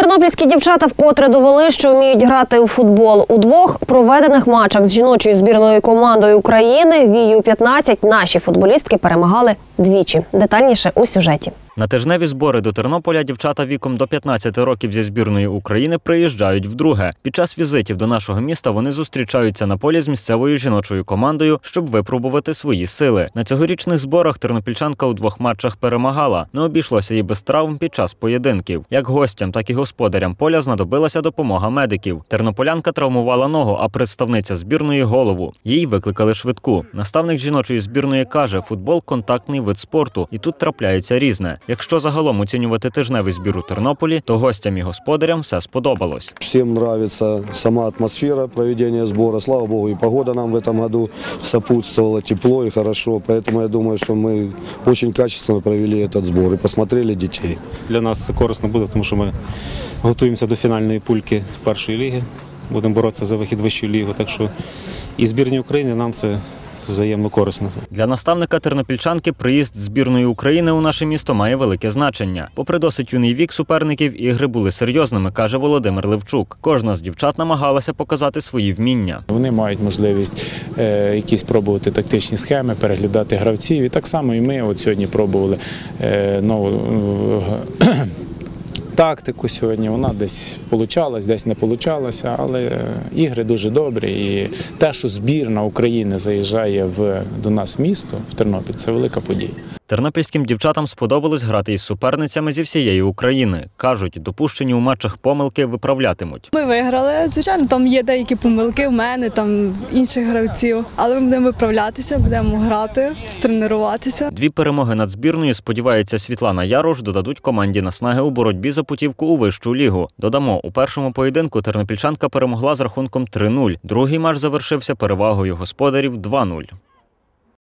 Тернопільські дівчата вкотре довели, що вміють грати у футбол. У двох проведених матчах з жіночою збірною командою України Вію 15 наші футболістки перемагали двічі. Детальніше у сюжеті. На тижневі збори до Тернополя дівчата віком до 15 років зі збірної України приїжджають вдруге. Під час візитів до нашого міста вони зустрічаються на полі з місцевою жіночою командою, щоб випробувати свої сили. На цьогорічних зборах тернопільчанка у двох матчах перемагала. Не обійшлося їй без травм під час поєдинків. Як гостям, так і господарям поля знадобилася допомога медиків. Тернополянка травмувала ногу, а представниця збірної голову. Їй викликали швидку. Наставник жіночої збірної каже, футбол контактний вид спорту, і тут трапляється різне. Якщо загалом оцінювати тижневий збір у Тернополі, то гостям і господарям все сподобалось. Всем нравится сама атмосфера проведения сбора. Слава богу, и погода нам в этом году сопутствовала, тепло и хорошо. Поэтому я думаю, что мы очень качественно провели этот сбор и посмотрели детей. Для нас це корисно буде, тому що ми готуємося до фінальної пульки першої ліги. Будемо боротися за вихід в вищу лігу. Так що і збірні України нам це взаємно корисно. Для наставника тернопільчанки приїзд збірної України у наше місто має велике значення. Попри досить юний вік суперників, ігри були серйозними, каже Володимир Левчук. Кожна з дівчат намагалася показати свої вміння. Вони мають можливість е, якісь пробувати тактичні схеми, переглядати гравців. І так само і ми от сьогодні пробували е, нову тактику сьогодні. Вона десь получалась, десь не получалася, але е, ігри дуже добрі. І те, що збірна України заїжджає в, до нас в місто, в Тернопіль, це велика подія. Тернопільським дівчатам сподобалось грати із суперницями зі всієї України. кажуть, допущені у матчах помилки виправлятимуть. Ми виграли. Звичайно, там є деякі помилки в мене, там інших гравців. Але ми будемо виправлятися, будемо грати, тренуватися. Дві перемоги над збірною, сподівається Світлана Ярош, додадуть команді наснаги у боротьбі за путівку у вищу лігу. Додамо, у першому поєдинку тернопільчанка перемогла з рахунком 3-0. Другий матч завершився перевагою господарів 2-0.